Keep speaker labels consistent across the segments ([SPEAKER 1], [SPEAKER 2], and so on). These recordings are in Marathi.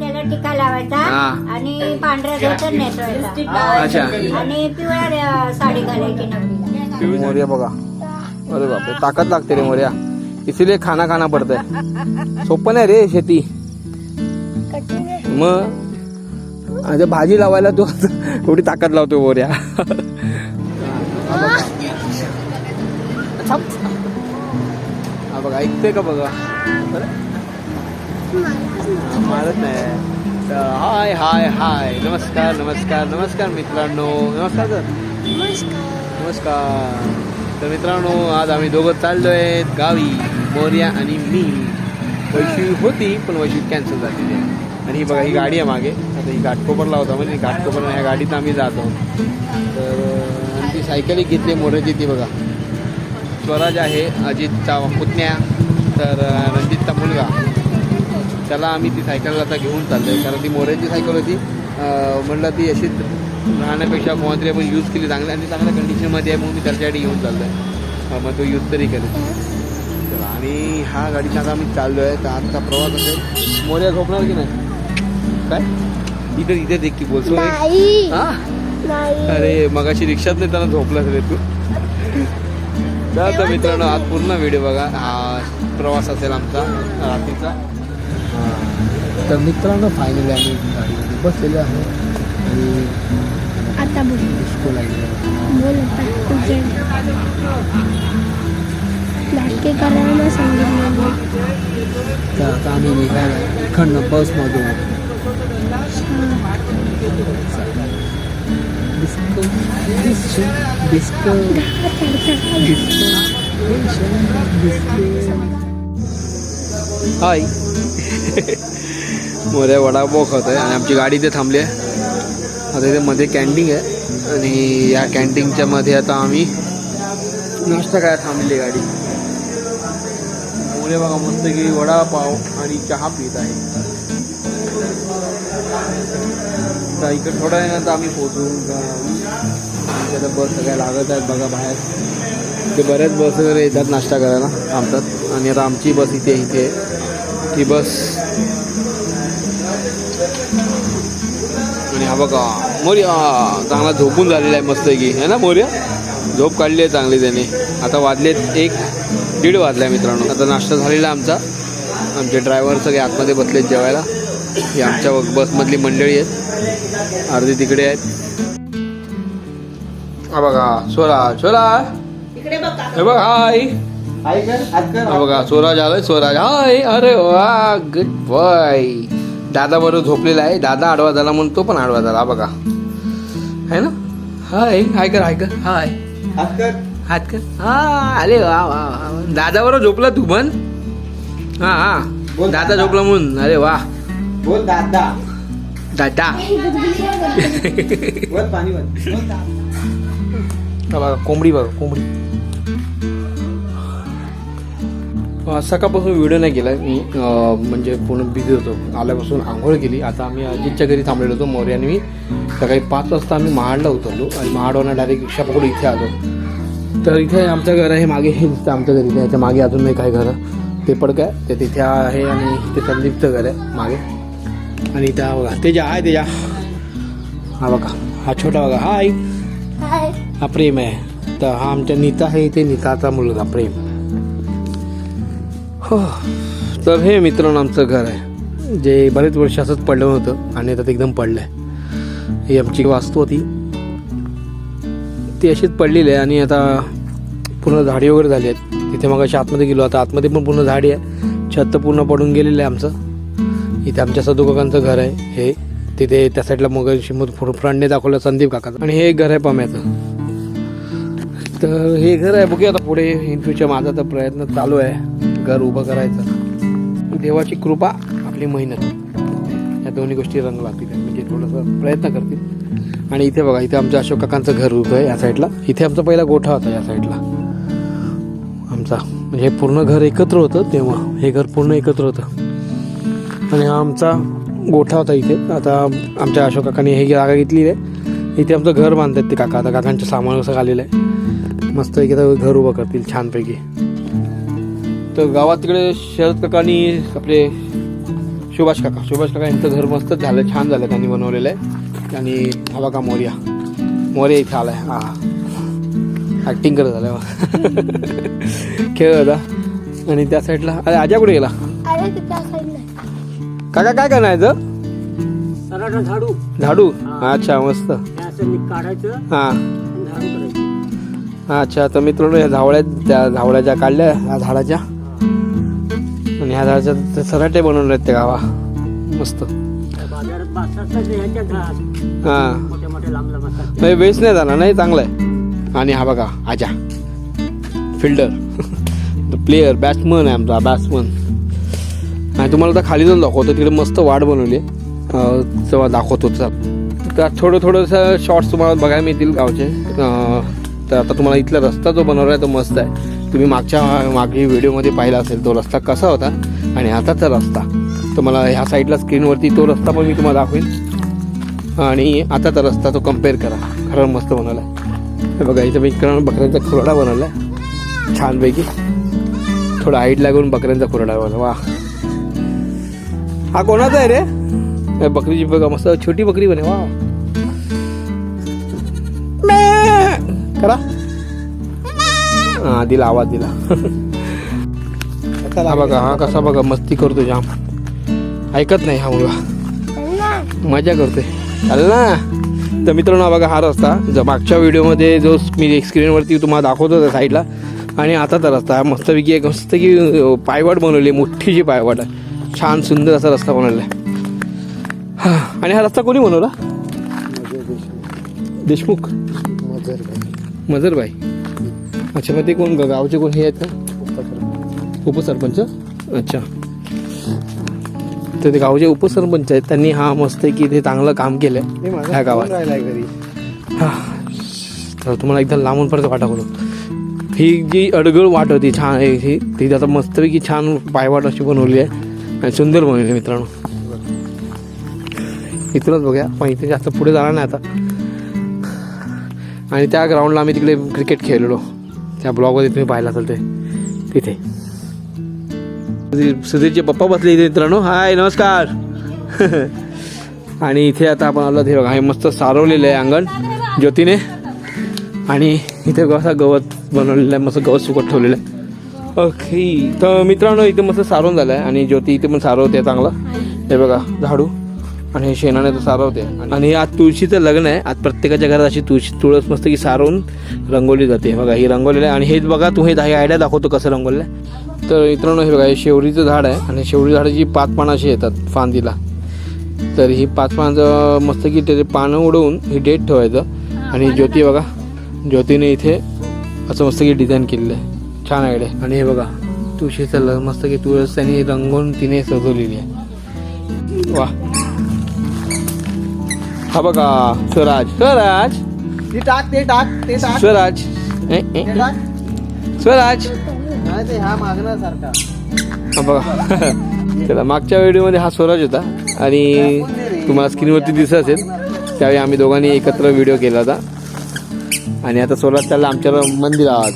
[SPEAKER 1] त्याला टिका लावायचा
[SPEAKER 2] हा.
[SPEAKER 1] आणि पांढऱ्या धोतर नेसवायचा
[SPEAKER 2] अच्छा.
[SPEAKER 1] आणि पिवळ्या अ, साडी घालायची नवरीला
[SPEAKER 2] मोर्या बघा. अरे बापरे ताकद लागते रे मोर्या. इसीलिए खाना खाना पडतंय. सोपं नाही रे शेती. मग आता भाजी लावायला तो एवढी ताकद लावतो मोर्या. हा बघा ऐकते का बघा? मारत नाही. तर हाय हाय हाय. नमस्कार नमस्कार नमस्कार मित्रांनो. नमस्कार सर. नमस्कार. तर मित्रांनो आज आम्ही दोघं चाललो आहेत गावी. मोर्या आणि मी. वैशी होती पण वैशी कॅन्सल झालेली आहे आणि ही बघा ही गाडी आहे मागे. आता ही घाटकोपरला होता म्हणजे घाटकोपर ह्या गाडीत आम्ही जातो. तर अं, ती सायकल घेतली मोर्याची ती बघा. स्वराज आहे अजितचा पुतण्या. तर रणजितचा मुलगा. त्याला आम्ही ती सायकल आता घेऊन चाललो आहे कारण ती मोऱ्याची सायकल होती. अं, म्हणलं ती अशीच राहण्यापेक्षा कोणतरी आपण यूज केली चांगल्या आणि चांगल्या कंडिशनमध्ये आहे म्हणून मी त्याच्यासाठी घेऊन चाललो आहे मग तो यूज तरी करेल. चला आणि हा गाडीचा आता आम्ही चाललो आहे तर आजचा प्रवास असेल. मोऱ्या झोपणार की नाही? काय? इथे इथे देख की बोलतो. हा? अरे मगाशी रिक्षात नाही त्यांना झोपलाच रे तू. तर तर मित्रांनो आज पूर्ण व्हिडिओ बघा. हा प्रवास असेल आमचा रात्रीचा. तर मित्रांनो फायनली आम्ही गाडीमध्ये बसलेलो आहे. आणि
[SPEAKER 3] आता बोल. नाटके करायला सांगितलं
[SPEAKER 2] तर आता आम्ही निघालो इकडनं बसमधून. डिस्को डिस्को डिस्को हाय मोऱ्या वडापाव खात आहे आणि आमची गाडी इथे थांबली आहे. आता इथे मध्ये कॅन्टीन आहे. आणि या कॅन्टीनच्या मध्ये आता आम्ही नाश्ता काय थांबली गाडी. मुले बघा मस्त की वडापाव आणि चहा पित आहे. तर इकडे थोड्या वेळानंतर आम्ही पोहोचू. आता बस सगळ्या लागत आहेत बघा बाहेर. ते बऱ्याच बस वगैरे येतात नाश्ता करायला थांबतात. आणि आता आमची बस इथे इथे ती बस हा बघा. मोर्या चांगला झोपून झालेला आहे मस्त की है ना मोर्या? झोप काढली आहे चांगली त्याने. आता वाजलेत एक दीड वाजला आहे मित्रांनो. आता नाश्ता झालेला आमचा. आमचे ड्रायव्हर सगळे आतमध्ये बसलेत जेवायला. ही आमच्या बसमधली मंडळी आहेत. अर्धी तिकडे आहेत. हा बघा स्वराज स्वराज हे बघ हाय हा बघा स्वराज आलाय स्वराज हाय अरे वा गुड बॉय दादा बरोबर झोपलेला आहे. दादा आडवा झाला म्हणून तो पण आडवा झाला. बघा. है ना? हाय हाय कर हाय कर. हाय हात कर. हा अरे वा वा दादा बरोबर झोपला तू पण? हा हा. दादा झोपला म्हणून. अरे वा.
[SPEAKER 4] बोल दादा.
[SPEAKER 2] दादा. बघा कोंबडी बघा कोंबडी. सकाळपासून व्हिडिओ नाही केला. मी म्हणजे पूर्ण बिझी होतो. आल्यापासून आंघोळ केली. आता आम्ही अजितच्या घरी थांबलेलो होतो मोर्या आणि मी. सकाळी पाच वाजता आम्ही महाडला उतरलो आणि महाडवरनं डायरेक्ट रिक्षा पकडून इथे आलो. तर इथे आमचं घर आहे मागे हे दिसतं आमचं घर. इथे याच्या मागे अजून नाही काय घर. ते पड काय? ते तिथे आहे आणि ते संदीपचं घर आहे मागे. आणि त्या बघा तेजा आहे तेजा. हा बघा हा छोटा बघा हाय. हा प्रेम आहे. तर हा आमच्या नीता आहे इथे नीताचा मुलगा प्रेम. हो. तर हे मित्रांनो आमचं घर आहे. जे बरेच वर्ष असंच पडलं होतं आणि आता ते एकदम पडलं आहे ही आमची वास्तू होती. ती अशीच पडलेली आहे आणि आता पूर्ण झाडी वगैरे झाली आहेत. तिथे मग अशी आतमध्ये गेलो. आता आतमध्ये पण पूर्ण झाडी आहे. छत पूर्ण पडून गेलेलं आहे आमचं. इथे आमच्या सदुकाकांचं घर आहे. हे तिथे त्या साईडला मग फ्रंटने दाखवलं संदीप काकाचं. आणि हे एक घर आहे पम्याचं. तर हे घर आहे. बघूया आता पुढे इन फ्युचर माझा तर प्रयत्न चालू आहे. घर उभं करायचं. देवाची कृपा आपली मेहनत. या दोन्ही गोष्टी रंग लागतील. म्हणजे थोडंसं प्रयत्न करतील. आणि इथे बघा इथे आमच्या अशोक काकांचं घर उभं आहे या साईडला. इथे आमचा पहिला गोठा होता या साईडला. आमचा म्हणजे पूर्ण घर एकत्र होतं तेव्हा. हे घर पूर्ण एकत्र होतं. आणि हा आमचा गोठा होता इथे. आता आमच्या अशोक काकांनी हे जागा घेतली आहे. इथे आमचं घर बांधतात ते काका. आता काकांचं सामान असं आलेलं आहे. मस्त एक घर उभं करतील छानपैकी. तर गावात तिकडे शरद काकांनी आपले सुभाष काका. सुभाष काका यांचं घर मस्त झालं छान झालं त्यांनी बनवलेलं आहे. आणि हा बघा मोर्या. मोर्या इथे आलाय. हा. ॲक्टिंग करत झालं खेळ होता आणि त्या साईडला अरे आजा कुठे गेला? काका काय करणार
[SPEAKER 5] झाडू.
[SPEAKER 2] झाडू? अच्छा मस्त.
[SPEAKER 5] हे काढायचं.
[SPEAKER 2] हां. अच्छा तर मित्रांनो या झावळ्या त्या झावळ्या ज्या काढल्या ह्या झाडाच्या. आणि ह्या झाडाच्या सराटे बनवले आहेत त्या गावा. मस्त. हां. नाही वेस्ट नाही जाणार नाही चांगलं आहे. आणि हा बघा आजा. फिल्डर प्लेयर बॅट्समन आहे आमचा बॅट्समन आणि तुम्हाला तर खाली जाऊन दाखवतो तिकडे मस्त वाट बनवली. आहे तेव्हा दाखवतो चल तर थोडं थोडंसं शॉर्ट्स तुम्हाला बघायला मिळतील गावचे. तर आता तुम्हाला इथला रस्ता जो बनवला आहे तो मस्त आहे. तुम्ही मागच्या मागे व्हिडिओमध्ये पाहिला असेल तो रस्ता कसा होता आणि आताचा रस्ता. तुम्हाला ह्या साईडला स्क्रीनवरती तो रस्ता पण मी तुम्हाला दाखवेन. आणि आताचा रस्ता तो कंपेअर करा. खरं मस्त बनवला आहे. बघा इथं मी इकडं बकऱ्यांचा खुरडा बनवला आहे. छानपैकी. थोडा हाईट लागून बकऱ्यांचा खुरडा बनवला. वा हा कोणाचा आहे रे? बकरीची बघा मस्त छोटी बकरी बने. वा करा. हा दिला आवाज दिला. हा बघा हा कसा बघा मस्ती करतो जाम. ऐकत नाही हा मुलगा. मजा करतोय. चालेल ना. तर मित्रांनो हा बघा हा रस्ता. जो मागच्या व्हिडिओमध्ये जो मी स्क्रीनवरती तुम्हाला दाखवतो त्या साईडला आणि आताचा रस्ता हा मस्तपैकी एक मस्त की पायवाट बनवली मोठी जी पायवाट. आहे छान सुंदर असा रस्ता बनवला आहे. हा, आणि हा रस्ता कोणी बनवला? देशमुख. मजरबाई अच्छा मग ते कोण ग- गावचे कोण हे आहेत का? उपसरपंच. अच्छा. तर ते गावचे उपसरपंच आहेत. त्यांनी हा मस्त की ते चांगलं काम केलंय ह्या गावात. हा. तर तुम्हाला एकदम लांबून परत वाटा करू ही जी अडगळ वाट होती छान आहे ही. ती आता मस्तपैकी छान पायवाट अशी बनवली आहे. आणि सुंदर बनवली आहे मित्रांनो. इथूनच बघूया. पण इथे जास्त पुढे जाणार नाही आता. आणि त्या ग्राउंडला आम्ही तिकडे क्रिकेट खेळलेलो. त्या ब्लॉगमध्ये तुम्ही पाहिला असेल ते. तिथे. सुधीरचे पप्पा बसले इथे मित्रांनो. हाय नमस्कार. आणि इथे आता आपण आलो ते बघा हे मस्त सारवलेलं आहे अंगण ज्योतीने. आणि इथे असा गवत बनवलेलं आहे मस्त गवत सुकत ठेवलेलं आहे. ओके तर मित्रांनो इथे मस्त सारवून झालं आहे आणि ज्योती इथे पण सारवते चांगलं. हे बघा झाडू. आणि हे शेणाने तर सारवते. आणि आज तुळशीचं लग्न आहे. आज प्रत्येकाच्या घरात अशी तुळशी तुळस मस्त की सारवून रंगवली जाते. बघा ही रंगवलेलं आहे. आणि हेच बघा तू हे आयडिया दाखवतो कसं रंगवलं आहे. तर मित्रांनो हे बघा हे शेवरीचं झाड आहे. आणि शेवरी झाडाची पाच पानं अशी येतात फांदीला. तर ही पाच पानाचं मस्त की त्याचे पानं उडवून ही डेट ठेवायचं. आणि ज्योती बघा ज्योतीने इथे असं मस्त की डिझाईन केलेलं आहे. छान आयडिया आणि हे बघा तुळशीचं ल मस्त की तुळस त्यांनी रंगवून तिने सजवलेली आहे. वा हा बघा स्वराज. स्वराज.
[SPEAKER 4] ते टाक ते टाक ते टाक.
[SPEAKER 2] स्वराज. ए, ए,
[SPEAKER 4] ते टाक.
[SPEAKER 2] स्वराज.
[SPEAKER 4] नाही ते
[SPEAKER 2] हा बघा. त्याला मागच्या व्हिडिओमध्ये हा स्वराज होता आणि तुम्हाला स्क्रीनवरती दिसत असेल त्यावेळी आम्ही दोघांनी एकत्र व्हिडिओ केला होता. आणि आता स्वराज चालला आमच्या मंदिरात.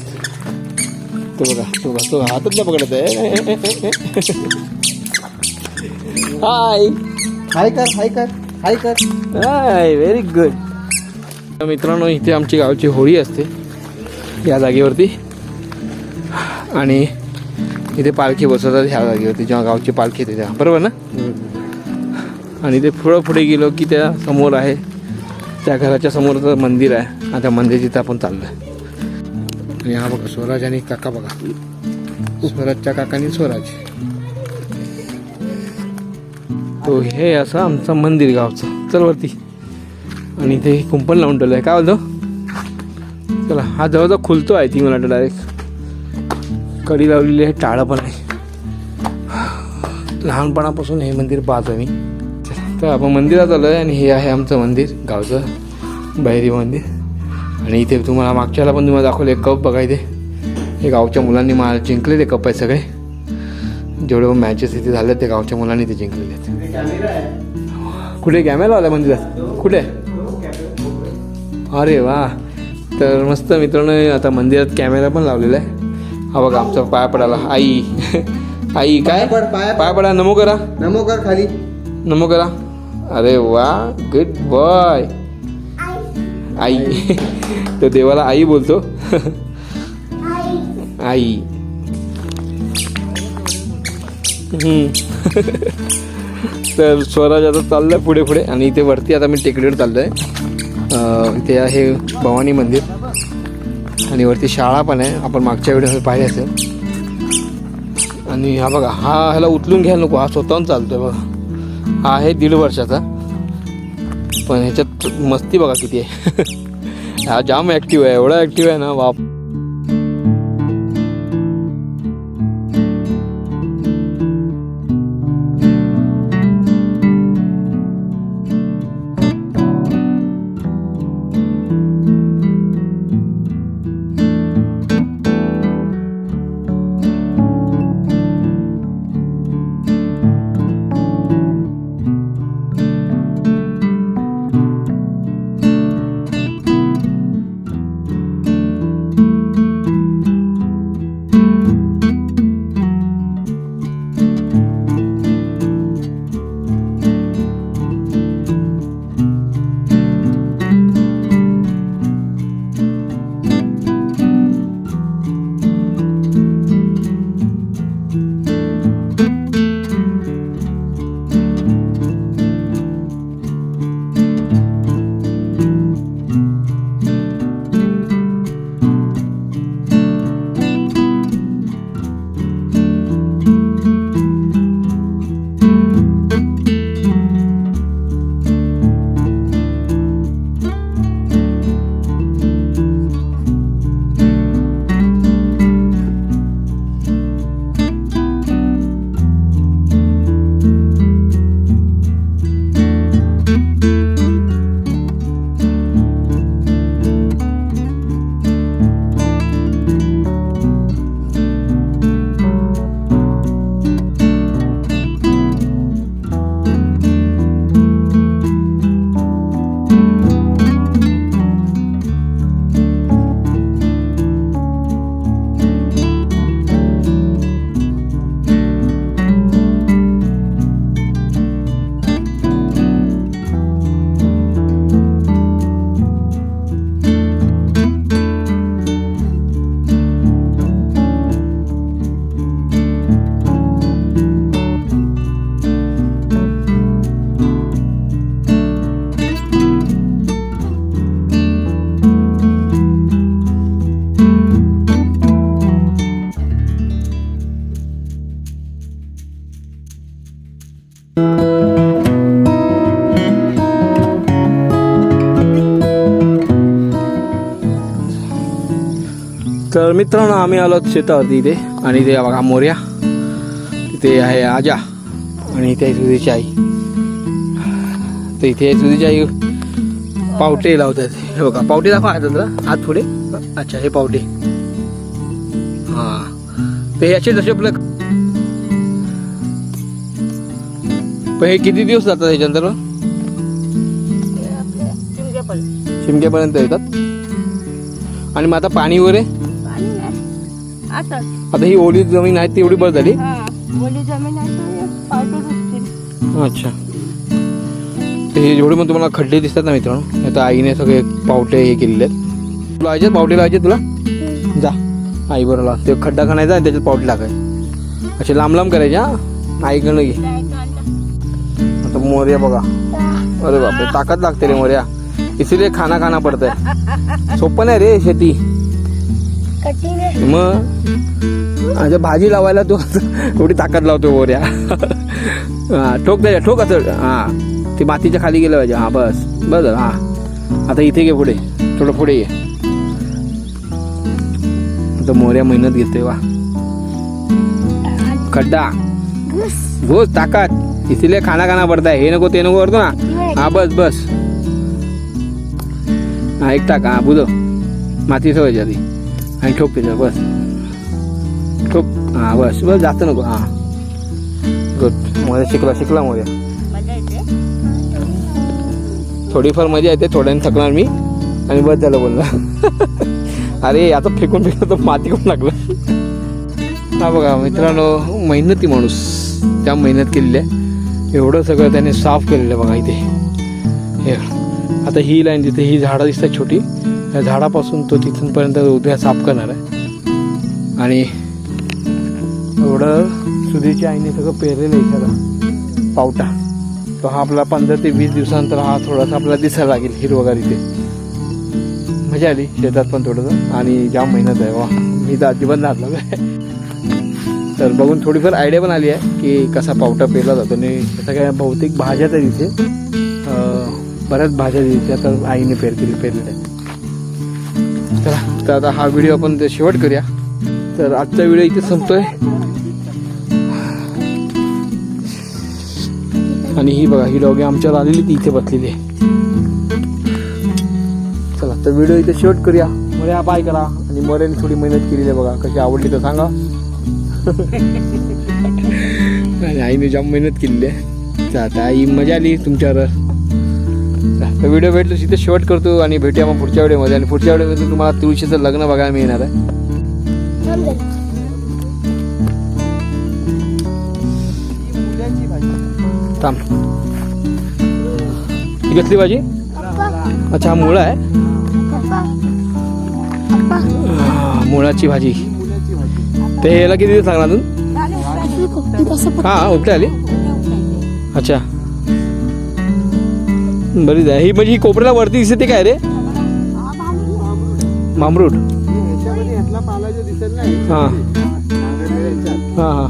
[SPEAKER 2] तो बघा तो बघा तो हातच नाही पकडत आहे. हाय.
[SPEAKER 4] हाय कर हाय कर. हाय कर
[SPEAKER 2] हाय व्हेरी गुड मित्रांनो इथे आमची गावची होळी असते या जागेवरती. आणि इथे पालखी बसवतात ह्या जागेवरती जेव्हा गावची पालखी येते तेव्हा. बरोबर ना? आणि ते पुढं पुढे गेलो की त्या समोर आहे त्या घराच्या समोरचं मंदिर आहे. आणि त्या मंदिर तिथं आपण चाललं आहे आणि हा बघा स्वराज आणि काका बघा. स्वराजच्या काकानी स्वराज. तो हे असं आमचं मंदिर गावचं. चल वरती. आणि इथे कुंपण लावून ठेवलं आहे काय बोलतो? चला हा जवळजवळ खुलतो आहे ती मला वाटतं डायरेक्ट कडी लावलेली आहे टाळं पण आहे. लहानपणापासून हे मंदिर पाहतो मी. तर आपण मंदिरात आलो आहे आणि हे आहे आमचं मंदिर गावचं बहिरी मंदिर. आणि इथे तुम्हाला मागच्याला पण तुम्हाला दाखवले कप बघा इथे. हे गावच्या मुलांनी मला जिंकलेले कप आहे सगळे. जेवढे मॅचेस इथे झाले ते गावच्या मुलांनी ते जिंकलेले आहेत. कुठे कॅमेरा आला मंदिरात? कुठे? अरे वा. तर मस्त मित्रांनो आता मंदिरात कॅमेरा पण लावलेला आहे. हा बघा आमचा पाया पडायला आई. आई काय?
[SPEAKER 4] पाया पड,
[SPEAKER 2] नमो करा.
[SPEAKER 4] नमो कर खाली.
[SPEAKER 2] नमो करा. अरे वा गुड बॉय आई. तो देवाला आई बोलतो. आई. हम्म. तर स्वराज आता चाललं आहे पुढे पुढे आणि इथे वरती आता मी टेकडीवर चाललो आहे इथे आहे भवानी मंदिर. आणि वरती शाळा पण आहे. आपण मागच्या वेळेस पाहिजे असेल. आणि हा बघा हा ह्याला उचलून घ्यायला नको. हा स्वतःहून चालतो आहे बघा. हा आहे दीड वर्षाचा. पण ह्याच्यात मस्ती बघा किती आहे. हा जाम ॲक्टिव्ह आहे. एवढा ॲक्टिव्ह आहे ना बाप. तर मित्रांनो आम्ही आलो शेतावरती इथे. आणि इथे बघा मोर्या. तिथे आहे आजा. आणि इथे आहे सुधीची आई. तर इथे आहे सुधीची आई. पावटे लावतात. हे बघा पावटे दाखवा हातात. हात पुढे. अच्छा हे पावटे. हां. ते याचे जसे आपलं पण हे किती दिवस जातात ह्याच्यानंतर शिमग्यापर्यंत येतात. आणि मग आता पाणी वगैरे?
[SPEAKER 3] आता
[SPEAKER 2] ही ओली जमीन आहे तेवढी बरं झाली.
[SPEAKER 3] हा ओली जमीन आहे
[SPEAKER 2] अच्छा. तर हे जेवढे पण तुम्हाला खड्डे दिसतात ना मित्रांनो आता आईने सगळे पावटे हे केलेले आहेत. तुला पावटे लावायचे तुला? जा. आई बरोबर ते खड्डा खणायचा आणि त्याच्यात पावटे टाकायचे. असे लांब लांब करायचे हा. आईकडनं घे. आता मोर्या बघा. अरे बापरे ताकद लागते रे मोर्या. इसीलिए खाना खाना पडतंय. सोपं नाही रे शेती.
[SPEAKER 3] कठीण आहे.
[SPEAKER 2] मग? आता भाजी लावायला तो एवढी ताकद लावतो मोर्या हा ठोक त्याच्या ठोक असं. हा ते मातीच्या खाली गेलं पाहिजे. हा बस. बस हा. आता इथे घे पुढे. थोडं पुढे ये. आता मोर्या मेहनत घेतोय वा. खड्डा. घोस ताकद. इसीलिए खाना खाना पडता है नको ते नको करतो ना. हा बस बस. हा एक टाक. हा बुजव. माती सवय आधी. आणि ठोक त्याच्यावर बस ठोक हां बस बस जास्त नको हां गुड मोर्या शिकला शिकला मोर्या थोडीफार मजा येते थोड्याने थकणार मी आणि बस झालं बोलला अरे आता फेकून फेकून तर माती करून लागलं हा बघा मित्रांनो मेहनती माणूस त्या मेहनत केलेली आहे एवढं सगळं त्याने साफ केलेलं आहे बघा इथे हे आता ही लाईन तिथे ही झाडं दिसतात छोटी या झाडापासून तो तिथूनपर्यंत उद्या साफ करणार आहे. आणि एवढं सुधीच्या आईने सगळं पेरलेलं आहे सगळं पावटा. तो हा आपला पंधरा ते वीस दिवसानंतर हा थोडासा आपला दिसायला लागेल हिरवगार इथे. मजा आली शेतात पण थोडंसं. आणि जाम मेहनत आहे वा मी तर अजिबात नाचलो काय तर बघून थोडीफार आयडिया पण आली आहे की कसा पावटा पेरला जातो. आणि सगळ्या बहुतेक भाज्या तर इथे. बऱ्याच भाज्या दिसल्या तर आईने पेर केली पेरलेल्या चला तर आता हा व्हिडिओ आपण शेवट करूया. तर आजचा व्हिडिओ इथे संपतोय. आणि ही बघा ही डॉगी आमच्यावर आलेली ती इथे बसलेली आहे. चला तर व्हिडिओ इथे शेवट करूया. मरे हा बाय करा. आणि मोऱ्याने थोडी मेहनत केलेली आहे बघा. कशी आवडली तर सांगा. आणि आईने जाम मेहनत केलेली आहे. आता आई मजा आली तुमच्यावर. तर व्हिडिओ भेटलो तिथे शेवट करतो आणि भेटूया मग पुढच्या व्हिडिओमध्ये. आणि पुढच्या व्हिडिओमध्ये तुम्हाला तुळशीचं लग्न बघायला मिळणार आहे. थांब. कसली भाजी? अच्छा हा मुळा आहे. मुळाची भाजी. ते याला किती दिवस लागणार अजून? हा उपटे आली. अच्छा. बरीच आहे. ही म्हणजे ही कोपऱ्याला वरती दिसते काय रे? मामरूट हा. हा हा.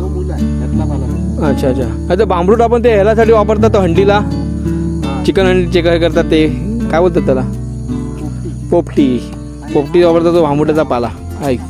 [SPEAKER 2] अच्छा अच्छा. आता बांबरूट आपण ते ह्याच्यासाठी वापरतात हंडीला. चिकन हंडी चिकन करतात ते. काय बोलतात त्याला? पोपटी. पोपटी. वापरतात तो भांबुटाचा पाला. ऐक.